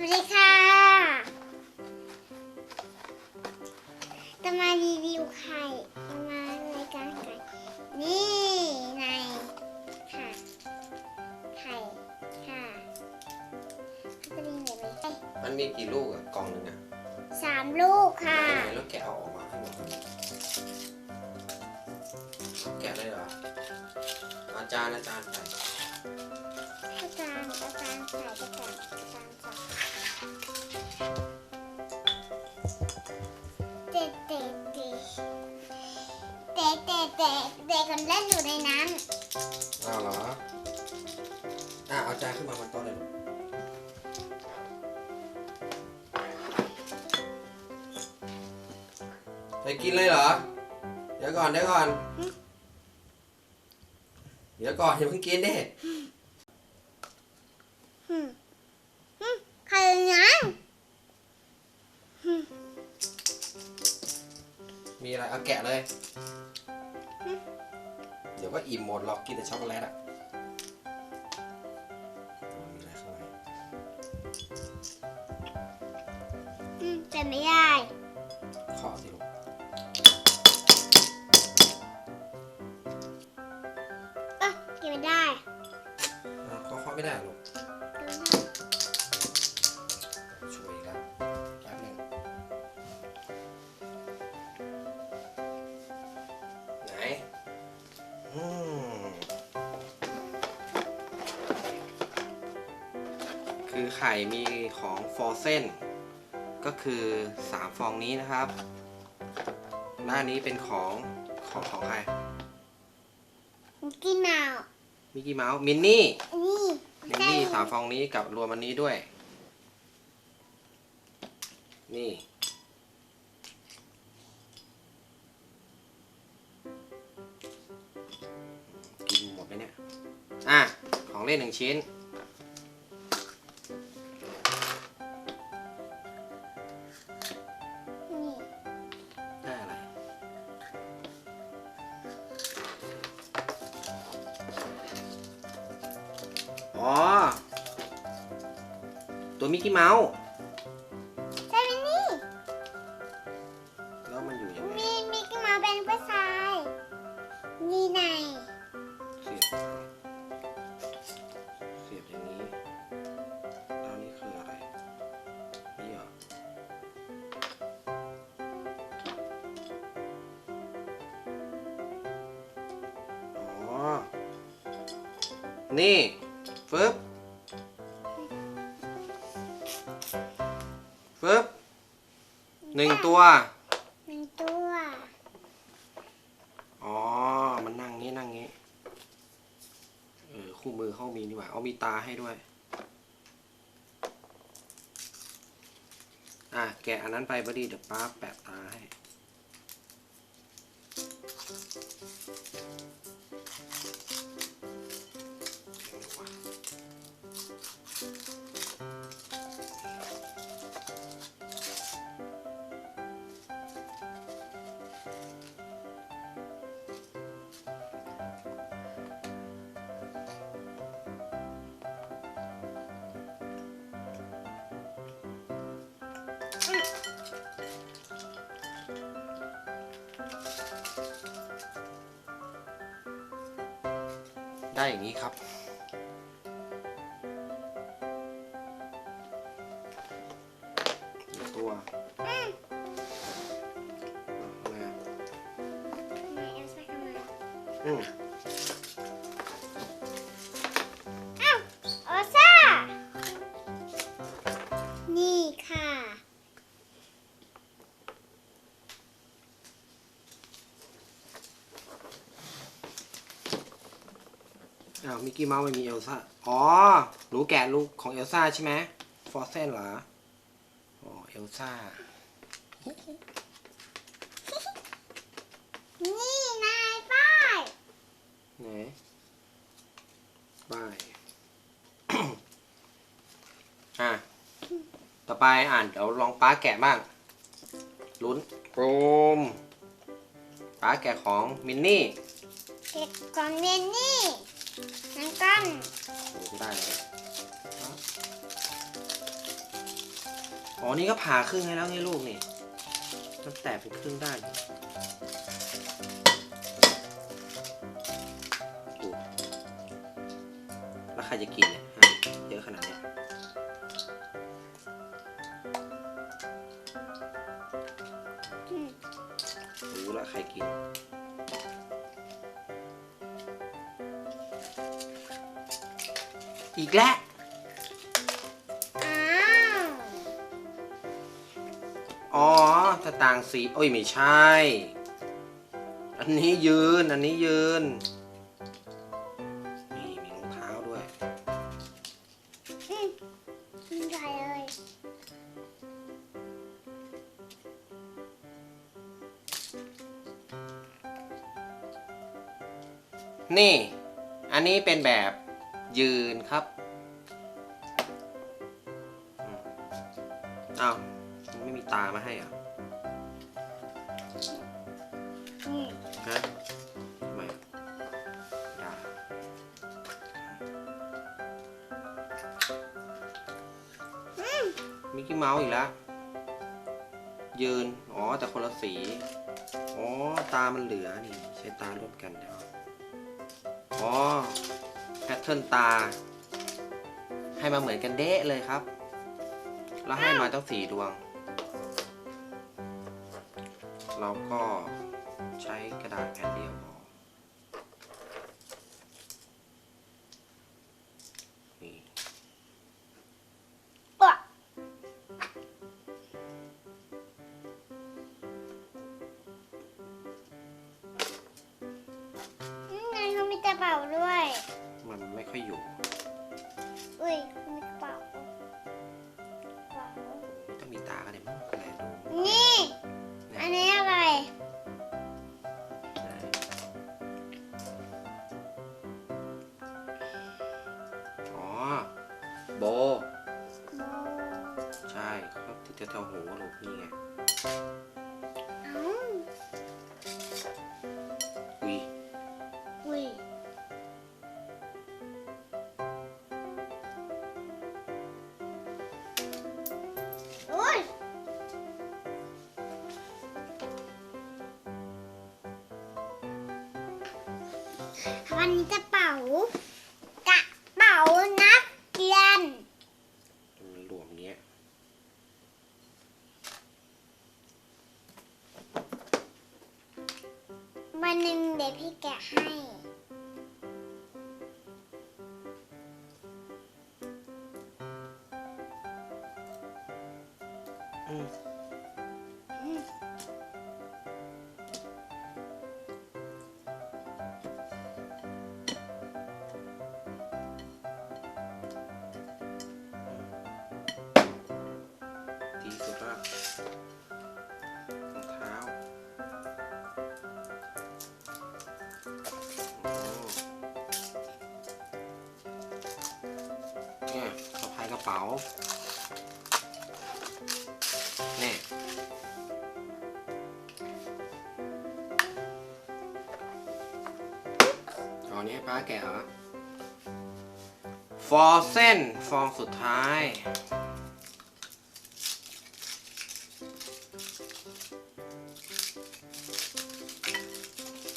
วัสดีค่ะจะมารีวิวไข่จะมารายการไก่นี่ในค่ะ ไข่ค่ะก็จะมีแบบนี้มันมีกี่ลูกอะกล่องหนึงอะสามลูกค่ะ ไหนแล้วแกะเอาออกมาให้หมดแกะเลยเหรออาจารย์อาจารย์ใส่ อาจารย์อารใส่อาจารย์อารใส่เด็กเด็กเด็กเด็กเด็กเด็กเด็กคนเล่นอยู่ในนั้นอ้าวเหรออะเอาจานขึ้นมาบนโต๊ะเลยลูกจะกินเลยเหรอ เดี๋ยวก่อนเดี๋ยวก่อน เดี๋ยวก่อนอย่าเพิ่งกินดิ มีอะไรเอาแกะเลย เดี๋ยวก็อิ่มหมดหรอกกินแต่ช็อกโกแลตอะมีอะไรข้างในอืมแต่ไม่ได้ขอสิลูกเอ้ากินไม่ได้อ้าวเขาเคาะไม่ได้เหรอลูก คือไข่มีของฟอร์เซนก็คือ 3 ฟองนี้นะครับ หน้านี้เป็นของของของใครกินหนาวมิกกี้เมาส์มินนี่นี่มินนี่สามฟองนี้กับรวมอันนี้ด้วย นี่กินหมดไหมเนี่ย อะ ของเล่นหนึ่งชิ้นนี่ ตัวมิกกี้เมาส์ใช่ไหมนี่ แล้วมันอยู่ยังไงมีมีกินมาเป็นผู้ชายนี่ไงเสียบเสียบอย่างนี้แล้วนี่คืออะไรนี่เหรออ๋อนี่ฟึบ หนึ่งตัว หนึ่งตัว อ๋อ มันนั่งงี้นั่งงี้ เออ คู่มือเขามีนี่หว่า เอามีตาให้ด้วย อะ แกะอันนั้นไปบอดี้เดี๋ยวป้าแปะตาให้ ได้อย่างนี้ครับหนึ่งตัวอืม อ้าวมิกกี้เมาส์ไม่มีเอลซ่า อ๋อ หนูแกะลูกของเอลซ่าใช่ไหมฟอร์เซนเหรอ อ๋อ เอลซ่า นี่นายป้ายไหนบายอะ ต่อไปอ่านเดี๋ยวลองป้าแกะบ้าง ลุ้นโรมป้าแกะของมินนี่ เก็บกล่องเรียนนี่ น้ำกันโอ้ไม่ได้เลยอ๋อ นี่ก็ผ่าครึ่งให้แล้วไงลูกนี่มันแตกเป็นครึ่งได้แล้วใครจะกินเนี่ยเยอะขนาดเนี้ย อีกแล้วอ้าวอ๋อถ้าต่างสีโอ้ยไม่ใช่ อันนี้ยืน อันนี้ยืน นี่มีรองเท้าด้วยอืมกินใหญ่เลยนี่ อันนี้เป็นแบบ ยืนครับอืมอ้าวมันไม่มีตามาให้เหรอะอืมฮะทำไมได้อืมมิกกี้เมาส์อีกแล้ว ยืน อ๋อ แต่คนละสี อ๋อ ตามันเหลือนี่ ใช้ตาร่วมกันเดี๋ยวอ๋อแพทเทิร์นตา ให้มาเหมือนกันเด้เลยครับ แล้วให้มาตั้งสี่ดวง เราก็ใช้กระดาษแผ่นเดียวพอนี่ปะนี่ไงเขามีกระเป๋าด้วย มันไม่ค่อยอยู่อุ้ยเขามีกระเป๋ากระเป๋าต้องมีตากันเลยมั้งอะไรดูนี่ อันนี้อะไรไหนอ๋อ โบ ใช่เขาติดแถวๆหูลูกนี่ไง วันนี้จะเป่ากระเป๋านักเรียนมันหลวมเงี้ยวันหนึ่งเดี๋ยวพี่แกะให้ ป๋านี่เอาเนี้ยป้าแกะเหรอฟอร์เส้นฟองสุดท้าย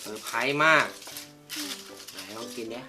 เซอร์ไพรส์มาก ไหนลองกินเนี่ย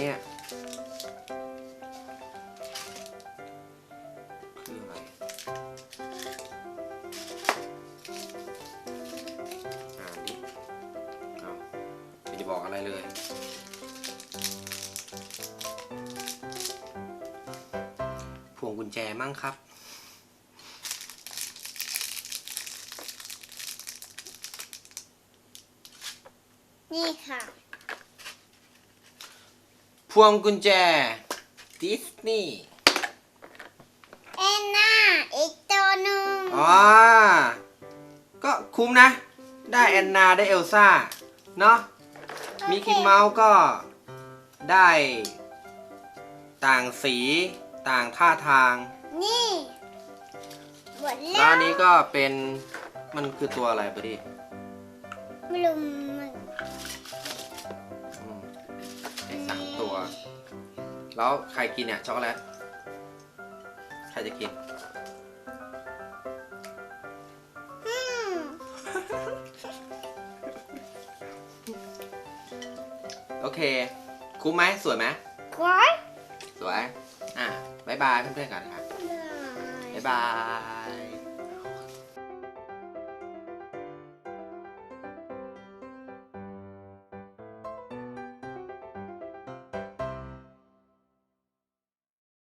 เนี่ย คืออะไร อ่านดิเอาไม่ได้บอกอะไรเลย พวงกุญแจมั่งครับ นี่ค่ะ พวงกุญแจดิสนีย์เอ็นน่าอีกตัวหนึ่งอ๋อก็คุ้มนะ ได้แอนนาได้เอลซ่า เนาะมิกกี้เมาส์ก็ได้ ต่างสีต่างท่าทาง นี่หมดแล้แล้ววอันนี้ก็เป็นมันคือตัวอะไรบอดี้ไม่รู้มัน แล้วใครกินเนี่ยช็อกโกแลตใครจะกินอืมโอเค คุ้มไหมสวยไหมก้อยสวย อะบายบายเพื่อนๆก่อนค่ะบ๊ายบาย